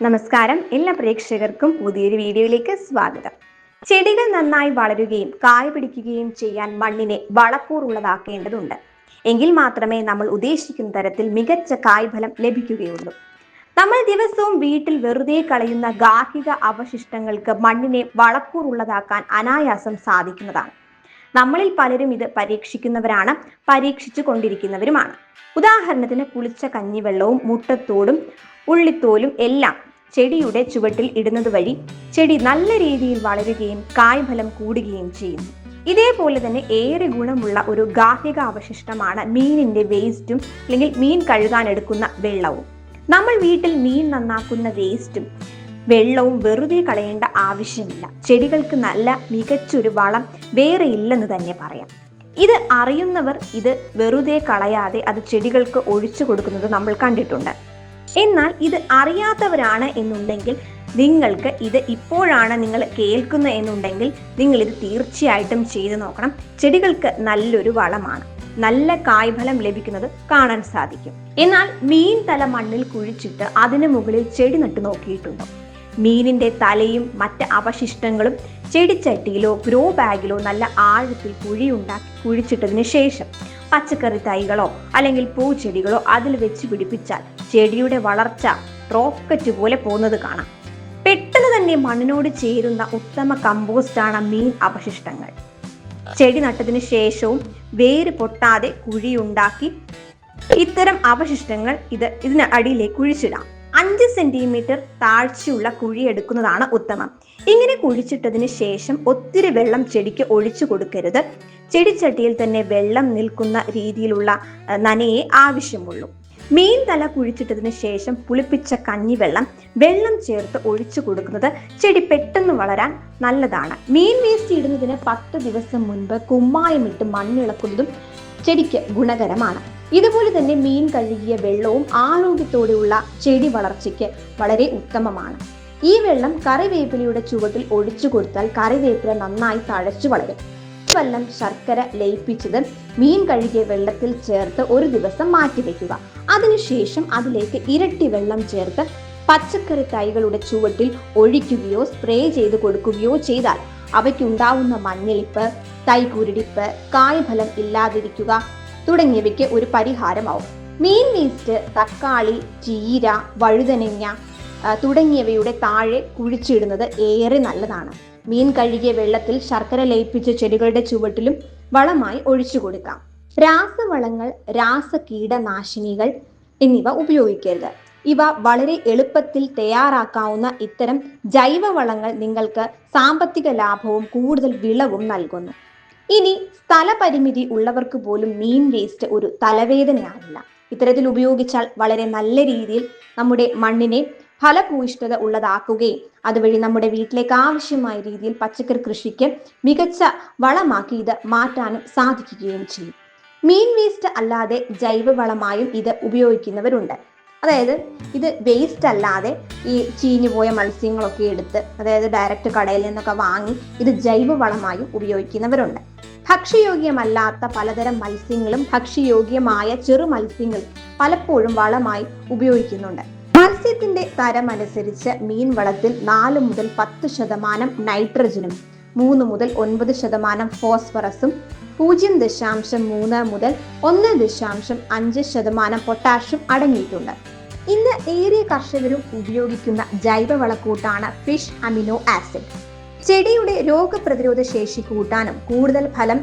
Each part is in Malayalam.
നമസ്കാരം എല്ലാ പ്രേക്ഷകർക്കും പുതിയൊരു വീഡിയോയിലേക്ക് സ്വാഗതം. ചെടികൾ നന്നായി വളരുകയും കായ പിടിക്കുകയും ചെയ്യാൻ മണ്ണിനെ വളക്കൂറുള്ളതാക്കേണ്ടതുണ്ട് എങ്കിൽ മാത്രമേ നമ്മൾ ഉദ്ദേശിക്കുന്ന തരത്തിൽ മികച്ച കായ്ഫലം ലഭിക്കുകയുള്ളൂ. നമ്മൾ ദിവസവും വീട്ടിൽ വെറുതെ കളയുന്ന ഗാർഹിക അവശിഷ്ടങ്ങൾക്ക് മണ്ണിനെ വളക്കൂറുള്ളതാക്കാൻ അനായാസം സാധിക്കുന്നതാണ്. നമ്മളിൽ പലരും ഇത് പരീക്ഷിക്കുന്നവരാണ് പരീക്ഷിച്ചു കൊണ്ടിരിക്കുന്നവരുമാണ്. ഉദാഹരണത്തിന് പുളിച്ച കഞ്ഞിവെള്ളവും മുട്ടത്തോടും ഉള്ളിത്തോലും എല്ലാം ചെടിയുടെ ചുവട്ടിൽ ഇടുന്നത് വഴി ചെടി നല്ല രീതിയിൽ വളരുകയും കായ്ഫലം കൂടുകയും ചെയ്യുന്നു. ഇതേപോലെ തന്നെ ഏറെ ഗുണമുള്ള ഒരു ഗാർഹിക അവശിഷ്ടമാണ് മീനിന്റെ വേസ്റ്റും അല്ലെങ്കിൽ മീൻ കഴുകാൻ എടുക്കുന്ന വെള്ളവും. നമ്മൾ വീട്ടിൽ മീൻ നന്നാക്കുന്ന വേസ്റ്റും വെള്ളവും വെറുതെ കളയേണ്ട ആവശ്യമില്ല. ചെടികൾക്ക് നല്ല മികച്ചൊരു വളം വേറെ ഇല്ലെന്ന് തന്നെ പറയാം. ഇത് അറിയുന്നവർ ഇത് വെറുതെ കളയാതെ അത് ചെടികൾക്ക് ഒഴിച്ചു കൊടുക്കുന്നത് നമ്മൾ കണ്ടിട്ടുണ്ട്. എന്നാൽ ഇത് അറിയാത്തവരാണ് എന്നുണ്ടെങ്കിൽ നിങ്ങൾക്ക് ഇത് ഇപ്പോഴാണ് നിങ്ങൾ കേൾക്കുന്നത് എന്നുണ്ടെങ്കിൽ നിങ്ങൾ ഇത് തീർച്ചയായിട്ടും ചെയ്തു നോക്കണം. ചെടികൾക്ക് നല്ലൊരു വളമാണ്. നല്ല കായ്ഫലം ലഭിക്കുന്നത് കാണാൻ സാധിക്കും. എന്നാൽ മീൻ തല മണ്ണിൽ കുഴിച്ചിട്ട് അതിന് മുകളിൽ ചെടി നട്ടു നോക്കിയിട്ടുണ്ടോ? മീനിന്റെ തലയും മറ്റ് അവശിഷ്ടങ്ങളും ചെടിച്ചട്ടിയിലോ ഗ്രോ ബാഗിലോ നല്ല ആഴത്തിൽ കുഴിയുണ്ടാക്കി കുഴിച്ചിട്ടതിന് ശേഷം പച്ചക്കറി തൈകളോ അല്ലെങ്കിൽ പൂച്ചെടികളോ അതിൽ വെച്ച് പിടിപ്പിച്ചാൽ ചെടിയുടെ വളർച്ച റോക്കറ്റ് പോലെ പോകുന്നത് കാണാം. പെട്ടെന്ന് തന്നെ മണ്ണിനോട് ചേരുന്ന ഉത്തമ കമ്പോസ്റ്റാണ് മീൻ അവശിഷ്ടങ്ങൾ. ചെടി നട്ടതിന് ശേഷവും വേര് പൊട്ടാതെ കുഴിയുണ്ടാക്കി ഇത്തരം അവശിഷ്ടങ്ങൾ ഇത് ഇതിന് അടിയിലേക്ക് കുഴിച്ചിടാം. അഞ്ച് സെന്റിമീറ്റർ താഴ്ചയുള്ള കുഴി എടുക്കുന്നതാണ് ഉത്തമം. ഇങ്ങനെ കുഴിച്ചിട്ടതിന് ശേഷം ഒത്തിരി വെള്ളം ചെടിക്ക് ഒഴിച്ചു കൊടുക്കരുത്. ചെടിച്ചട്ടിയിൽ തന്നെ വെള്ളം നിൽക്കുന്ന രീതിയിലുള്ള നനയെ ആവശ്യമുള്ളൂ. മീൻ തല കുഴിച്ചിട്ടതിന് ശേഷം പുളിപ്പിച്ച കഞ്ഞിവെള്ളം വെള്ളം ചേർത്ത് ഒഴിച്ചു കൊടുക്കുന്നത് ചെടി പെട്ടെന്ന് വളരാൻ നല്ലതാണ്. മീൻ വേസ്റ്റ് ഇടുന്നതിന് പത്ത് ദിവസം മുൻപ് കുമ്മായമിട്ട് മണ്ണിളക്കുന്നതും ചെടിക്ക് ഗുണകരമാണ്. ഇതുപോലെ തന്നെ മീൻ കഴുകിയ വെള്ളവും ആരോഗ്യത്തോടെയുള്ള ചെടി വളർച്ചയ്ക്ക് വളരെ ഉത്തമമാണ്. ഈ വെള്ളം കറിവേപ്പിലയുടെ ചുവട്ടിൽ ഒഴിച്ചു കൊടുത്താൽ കറിവേപ്പില നന്നായി തഴച്ചു വളരും. വെള്ളം ശർക്കര ലയിപ്പിച്ചത് മീൻ കഴുകിയ വെള്ളത്തിൽ ചേർത്ത് ഒരു ദിവസം മാറ്റിവെക്കുക അതിനുശേഷം അതിലേക്ക് ഇരട്ടി വെള്ളം ചേർത്ത് പച്ചക്കറി തൈകളുടെ ചുവട്ടിൽ ഒഴിക്കുകയോ സ്പ്രേ ചെയ്ത് കൊടുക്കുകയോ ചെയ്താൽ അവയ്ക്കുണ്ടാവുന്ന മഞ്ഞളിപ്പ് തൈകുരുടിപ്പ് കായ്ഫലം ഇല്ലാതിരിക്കുക തുടങ്ങിയവയ്ക്ക് ഒരു പരിഹാരമാവും. മീൻ വേസ്റ്റ് തക്കാളി ചീര വഴുതനങ്ങ തുടങ്ങിയവയുടെ താഴെ കുഴിച്ചിടുന്നത് ഏറെ നല്ലതാണ്. മീൻ കഴുകിയ വെള്ളത്തിൽ ശർക്കര ലയിപ്പിച്ച ചെടികളുടെ ചുവട്ടിലും വളമായി ഒഴിച്ചു കൊടുക്കാം. രാസവളങ്ങൾ രാസ കീടനാശിനികൾ എന്നിവ ഉപയോഗിക്കരുത്. ഇവ വളരെ എളുപ്പത്തിൽ തയ്യാറാക്കാവുന്ന ഇത്തരം ജൈവവളങ്ങൾ നിങ്ങൾക്ക് സാമ്പത്തിക ലാഭവും കൂടുതൽ വിളവും നൽകുന്നു. ഇനി സ്ഥലപരിമിതി ഉള്ളവർക്ക് പോലും മീൻ വേസ്റ്റ് ഒരു തലവേദനയാവില്ല. ഇത്തരത്തിൽ ഉപയോഗിച്ചാൽ വളരെ നല്ല രീതിയിൽ നമ്മുടെ മണ്ണിനെ ഫലഭൂയിഷ്ഠത ഉള്ളതാക്കുകയും അതുവഴി നമ്മുടെ വീട്ടിലേക്ക് ആവശ്യമായ രീതിയിൽ പച്ചക്കറി കൃഷിക്ക് മികച്ച വളമാക്കി ഇത് മാറ്റാനും സാധിക്കുകയും ചെയ്യും. മീൻ വേസ്റ്റ് അല്ലാതെ ജൈവവളമായും ഇത് ഉപയോഗിക്കുന്നവരുണ്ട്. അതായത് ഇത് വേസ്റ്റ് അല്ലാതെ ഈ ചീഞ്ഞു പോയ മത്സ്യങ്ങളൊക്കെ എടുത്ത് അതായത് ഡയറക്റ്റ് കടയിൽ നിന്നൊക്കെ വാങ്ങി ഇത് ജൈവവളമായും ഉപയോഗിക്കുന്നവരുണ്ട്. ഭക്ഷ്യയോഗ്യമല്ലാത്ത പലതരം മത്സ്യങ്ങളും ഭക്ഷ്യയോഗ്യമായ ചെറു മത്സ്യങ്ങളും പലപ്പോഴും വളമായി ഉപയോഗിക്കുന്നുണ്ട്. മത്സ്യത്തിന്റെ തരമനുസരിച്ച് മീൻ വളത്തിൽ നാല് മുതൽ പത്ത് ശതമാനം നൈട്രജനും മൂന്ന് മുതൽ ഒൻപത് ശതമാനം ഫോസ്ഫറസും പൂജ്യം ദശാംശം മൂന്ന് മുതൽ ഒന്ന് ദശാംശം അഞ്ച് ശതമാനം പൊട്ടാഷ്യം അടങ്ങിയിട്ടുണ്ട്. ഇന്ന് ഏറിയ കർഷകരും ഉപയോഗിക്കുന്ന ജൈവവളക്കൂട്ടാണ് ഫിഷ് അമിനോ ആസിഡ്. ചെടിയുടെ രോഗപ്രതിരോധ ശേഷി കൂട്ടാനും കൂടുതൽ ഫലം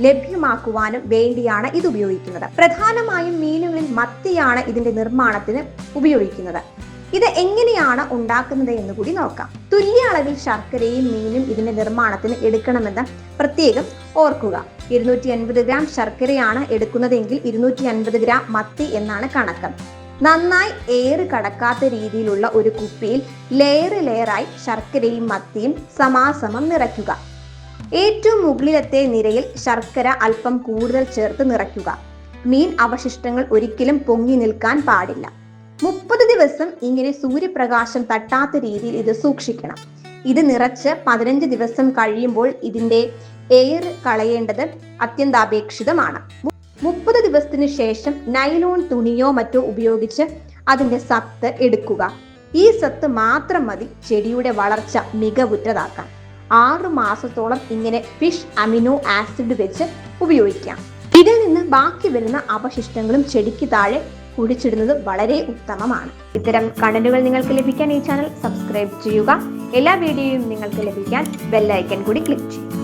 ലഭ്യമാക്കുവാനും വേണ്ടിയാണ് ഇത് ഉപയോഗിക്കുന്നത്. പ്രധാനമായും മീനുകളിൽ മത്തിയാണ് ഇതിന്റെ നിർമ്മാണത്തിന് ഉപയോഗിക്കുന്നത്. ഇത് എങ്ങനെയാണ് ഉണ്ടാക്കുന്നത് എന്ന് കൂടി നോക്കാം. തുല്യ അളവിൽ ശർക്കരയും മീനും ഇതിന്റെ നിർമ്മാണത്തിന് എടുക്കണമെന്ന് പ്രത്യേകം ഓർക്കുക. ഇരുന്നൂറ്റി അൻപത് ഗ്രാം ശർക്കരയാണ് എടുക്കുന്നതെങ്കിൽ ഇരുന്നൂറ്റി അൻപത് ഗ്രാം മത്തി എന്നാണ് കണക്ക്. നന്നായി എയർ കടക്കാത്ത രീതിയിലുള്ള ഒരു കുപ്പിയിൽ ലെയർ ലെയറായി ശർക്കരയും മത്തിയും സമാസമം നിറയ്ക്കുക. ഏറ്റവും മുകളിലത്തെ നിരയിൽ ശർക്കര അല്പം കൂടുതൽ ചേർത്ത് നിറയ്ക്കുക. മീൻ അവശിഷ്ടങ്ങൾ ഒരിക്കലും പൊങ്ങി നിൽക്കാൻ പാടില്ല. മുപ്പത് ദിവസം ഇങ്ങനെ സൂര്യപ്രകാശം തട്ടാത്ത രീതിയിൽ ഇത് സൂക്ഷിക്കണം. ഇത് നിറച്ച് പതിനഞ്ച് ദിവസം കഴിയുമ്പോൾ ഇതിന്റെ എയർ കളയേണ്ടത് അത്യന്താപേക്ഷിതമാണ്. മുപ്പത് ദിവസത്തിന് ശേഷം നൈലോൺ തുണിയോ മറ്റോ ഉപയോഗിച്ച് അതിന്റെ സത്ത് എടുക്കുക. ഈ സത്ത് മാത്രം മതി ചെടിയുടെ വളർച്ച മികവുറ്റതാക്കാൻ. ആറു മാസത്തോളം ഇങ്ങനെ ഫിഷ് അമിനോ ആസിഡ് വെച്ച് ഉപയോഗിക്കാം. ഇതിൽ നിന്ന് ബാക്കി വരുന്ന അവശിഷ്ടങ്ങളും ചെടിക്ക് താഴെ കുഴിച്ചിടുന്നത് വളരെ ഉത്തമമാണ്. ഇത്തരം കണ്ടന്റുകൾ നിങ്ങൾക്ക് ലഭിക്കാൻ ഈ ചാനൽ സബ്സ്ക്രൈബ് ചെയ്യുക. എല്ലാ വീഡിയോയും നിങ്ങൾക്ക് ലഭിക്കാൻ ബെല്ലൈക്കൻ കൂടി ക്ലിക്ക് ചെയ്യുക.